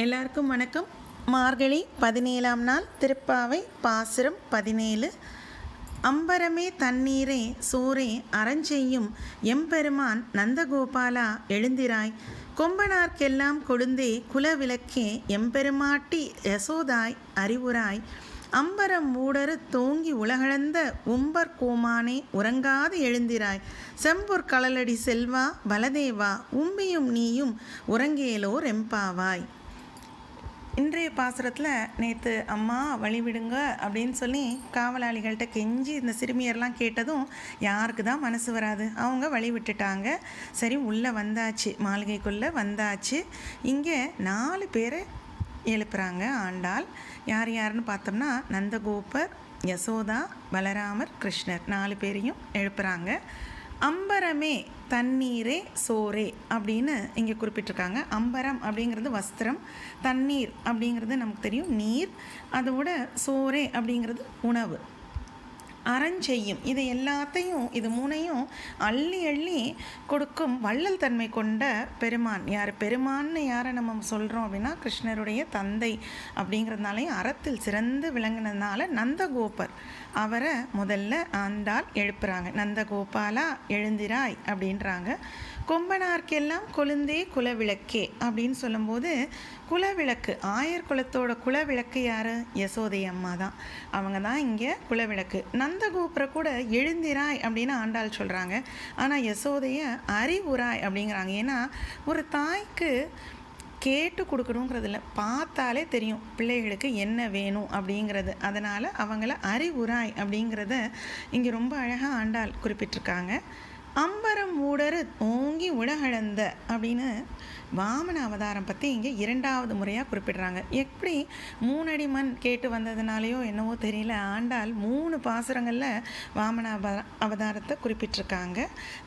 எல்லாருக்கும் வணக்கம். மார்கழி பதினேழாம் நாள் திருப்பாவை பாசுரம் பதினேழு. அம்பரமே தண்ணீரே சோரே அறஞ்செய்யும் எம்பெருமான் நந்தகோபாலா எழுந்திராய். கொம்பனார்க்கெல்லாம் கொழுந்தே குலவிளக்கே எம்பெருமாட்டி யசோதாய் அறிவுராய் அம்பரம் மூடரு தோங்கி உலகளந்த உம்பர் கோமானே உறங்காது எழுந்திராய். செம்பூர் கழலடி செல்வா பலதேவா உம்பியும் நீயும் உறங்கேலோர் எம்பாவாய் இன்றைய பாசுரத்தில் நேற்று அம்மா வழிவிடுங்க அப்படின்னு சொல்லி காவலாளிகள்கிட்ட கெஞ்சி இந்த சிறுமியர்லாம் கேட்டதும் யாருக்கு தான் மனசு வராது. அவங்க வழி விட்டுட்டாங்க. சரி உள்ளே வந்தாச்சு. மாளிகைக்குள்ளே வந்தாச்சு. இங்கே நாலு பேரை எழுப்புறாங்க ஆண்டாள். யார் யாருன்னு பார்த்தோம்னா நந்தகோபர் யசோதா பலராமர் கிருஷ்ணர். நாலு பேரையும் எழுப்புறாங்க. அம்பரமே தண்ணீரே சோரே அப்படின்னு இங்கே குறிப்பிட்டிருக்காங்க. அம்பரம் அப்படிங்கிறது வஸ்திரம் தண்ணீர் அப்படிங்கிறது நமக்கு தெரியும். நீர் அதோட சோரே அப்படிங்கிறது உணவு. அறஞ்செய்யும். இது எல்லாத்தையும் இது மூணையும் அள்ளி அள்ளி கொடுக்கும் வள்ளல் தன்மை கொண்ட பெருமான். யார்? பெருமான்னு யாரை நம்ம சொல்கிறோம் அப்படின்னா கிருஷ்ணருடைய தந்தை அப்படிங்கிறதுனாலையும் அறத்தில் சிறந்து விளங்கினதுனால நந்தகோபர் அவரை முதல்ல ஆண்டால் எழுப்புறாங்க. நந்தகோபாலா எழுந்திராய் அப்படின்றாங்க. கொம்பனார்க்கெல்லாம் கொழுந்தே குலவிளக்கே அப்படின்னு சொல்லும்போது குலவிளக்கு ஆயர் குலத்தோட குலவிளக்கு யார்? யசோதை அம்மா தான். அவங்க தான் இங்கே குலவிளக்கு. நந்தகோபுர கூட எழுந்திராய் அப்படின்னு ஆண்டாள் சொல்கிறாங்க ஆனால் யசோதையை அறிவுராய் அப்படிங்கிறாங்க. ஏன்னா ஒரு தாய்க்கு கேட்டு கொடுக்கணுங்கிறதுல பார்த்தாலே தெரியும் பிள்ளைகளுக்கு என்ன வேணும் அப்படிங்கிறது. அதனால் அவங்கள அறிவுராய் அப்படிங்கிறத இங்கே ரொம்ப அழகாக ஆண்டாள் குறிப்பிட்டிருக்காங்க. அம்பரம் ஊடரு ஓ உலகளந்த அப்படின்னு வாமன அவதாரம் பற்றி இங்கே இரண்டாவது முறையாக குறிப்பிடுறாங்க. எப்படி மூணடி மண் கேட்டு வந்ததுனாலையோ என்னவோ தெரியல. ஆண்டாள் மூணு பாசுரங்களில் வாமன அவ அவதாரத்தை குறிப்பிட்டிருக்காங்க.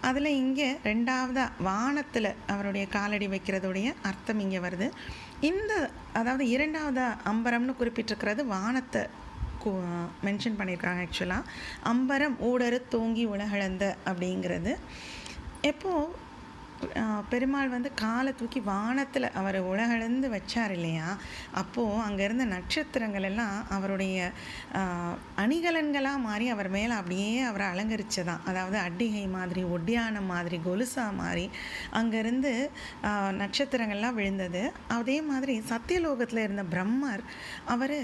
அதில் இங்கே ரெண்டாவதாக வானத்தில் அவருடைய காலடி வைக்கிறதுடைய அர்த்தம் இங்கே வருது. இந்த அதாவது இரண்டாவதாக அம்பரம்னு குறிப்பிட்டிருக்கிறது வானத்தை மென்ஷன் பண்ணியிருக்காங்க ஆக்சுவலாக அம்பரம் ஊடறு தூங்கி உலகளந்த அப்படிங்கிறது. எப்போது பெருமாள் வந்து காலை தூக்கி வானத்தில் அவர் உலகளந்து வச்சார் இல்லையா? அப்போது அங்கே இருந்த நட்சத்திரங்கள் எல்லாம் அவருடைய அணிகலன்களாக மாறி அவர் மேலே அப்படியே அவரை அலங்கரிச்சதான். அதாவது அட்டிகை மாதிரி ஒட்டியானம் மாதிரி கொலுசா மாதிரி அங்கேருந்து நட்சத்திரங்கள்லாம் விழுந்தது. அதே மாதிரி சத்தியலோகத்தில் இருந்த பிரம்மர் அவர்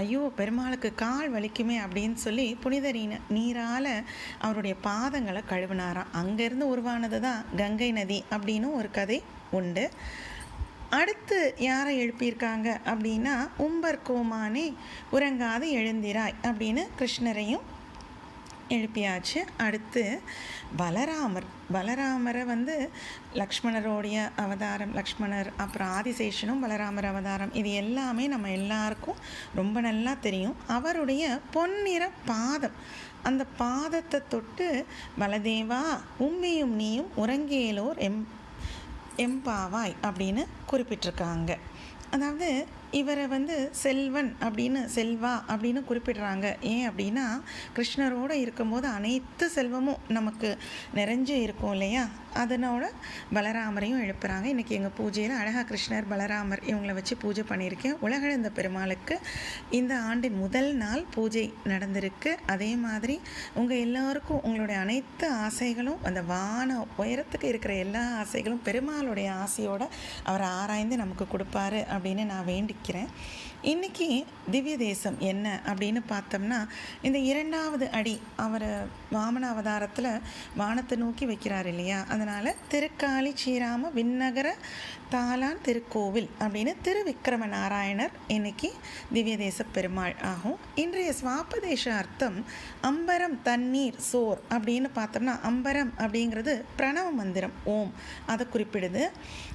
ஐயோ பெருமாளுக்கு கால் வலிக்குமே அப்படின்னு சொல்லி புனித நீரால் அவருடைய பாதங்களை கழுவினாராம். அங்கேருந்து உருவானது தான் கங்கை நதி அப்படின்னு ஒரு கதை உண்டு. அடுத்து யாரை எழுப்பியிருக்காங்க அப்படின்னா உம்பர் கோமானே உறங்காது எழுந்திராய் அப்படின்னு கிருஷ்ணரையும் எழுப்பியாச்சு. அடுத்து பலராமர். பலராமரை வந்து லக்ஷ்மணரோடைய அவதாரம் லக்ஷ்மணர் அப்புறம் ஆதிசேஷனும் பலராமர் அவதாரம் இது எல்லாமே நம்ம எல்லாருக்கும் ரொம்ப நல்லா தெரியும். அவருடைய பொன்னிற பாதம். அந்த பாதத்தை தொட்டு பலதேவா உம்மியும் நீயும் உறங்கேலோர் எம் எம்பாவாய் அப்படின்னு குறிப்பிட்டிருக்காங்க. அதாவது இவரை வந்து செல்வன் அப்படின்னு செல்வா அப்படின்னு குறிப்பிடுறாங்க. ஏன் அப்படின்னா கிருஷ்ணரோடு இருக்கும்போது அனைத்து செல்வமும் நமக்கு நிறைஞ்சு இருக்கும் இல்லையா? அதனோட பலராமரையும் எழுப்புறாங்க. இன்றைக்கி எங்கள் பூஜையில் அழகா கிருஷ்ணர் பலராமர் இவங்களை வச்சு பூஜை பண்ணியிருக்கேன். உலகழந்த பெருமாளுக்கு இந்த ஆண்டின் முதல் நாள் பூஜை நடந்திருக்கு. அதே மாதிரி உங்கள் எல்லோருக்கும் உங்களுடைய அனைத்து ஆசைகளும் அந்த வான உயரத்துக்கு இருக்கிற எல்லா ஆசைகளும் பெருமாளுடைய ஆசையோடு அவர் ஆராய்ந்து நமக்கு கொடுப்பாரு அப்படின்னு நான் வேண்டி வைக்கிறேன். இன்றைக்கி திவ்ய தேசம் என்ன அப்படின்னு பார்த்தோம்னா இந்த இரண்டாவது அடி அவர் வாமன அவதாரத்தில் வானத்தை நோக்கி வைக்கிறார் இல்லையா? அதனால் திருக்காளி ஸ்ரீராம விண்ணகர தாலான் திருக்கோவில் அப்படின்னு திருவிக்ரம நாராயணர் இன்னைக்கு திவ்ய தேச பெருமாள் ஆகும். இன்றைய சுவாபதேச அர்த்தம் அம்பரம் தண்ணீர் சோர் அப்படின்னு பார்த்தோம்னா அம்பரம் அப்படிங்கிறது பிரணவ மந்திரம் ஓம். அதை குறிப்பிடுது.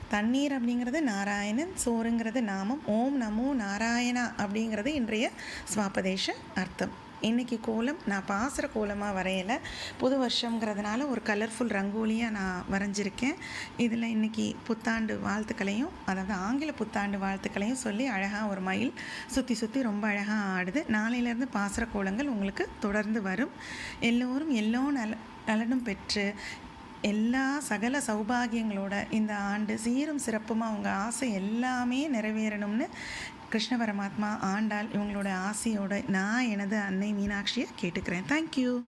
தண்ணீர் அப்படிங்கிறது நாராயணன் சோறுங்கிறது நாமம் ஓம் நமோ நாராயணா அப்படிங்கிறது இன்றைய சுவாபதேச அர்த்தம். இன்றைக்கி கோலம் நான் பாசுகிற கோலமாக வரையலை. புது வருஷங்கிறதுனால ஒரு கலர்ஃபுல் ரங்கோலியாக நான் வரைஞ்சிருக்கேன். இதில் இன்றைக்கி புத்தாண்டு வாழ்த்துக்களையும் அதாவது ஆங்கில புத்தாண்டு வாழ்த்துக்களையும் சொல்லி அழகாக ஒரு மயில் சுற்றி சுற்றி ரொம்ப அழகாக ஆடுது. நாளையிலேருந்து பாசுகிற கோலங்கள் உங்களுக்கு தொடர்ந்து வரும். எல்லோரும் எல்லோ நல நலனும் பெற்று எல்லா சகல சௌபாகியங்களோட இந்த ஆண்டு சீரும் சிறப்புமாக அவங்க ஆசை எல்லாமே நிறைவேறணும்னு கிருஷ்ண பரமாத்மா ஆண்டாள் இவங்களோட ஆசையோட நான் எனது அன்னை மீனாட்சியை கேட்டுக்கிறேன். தேங்க்யூ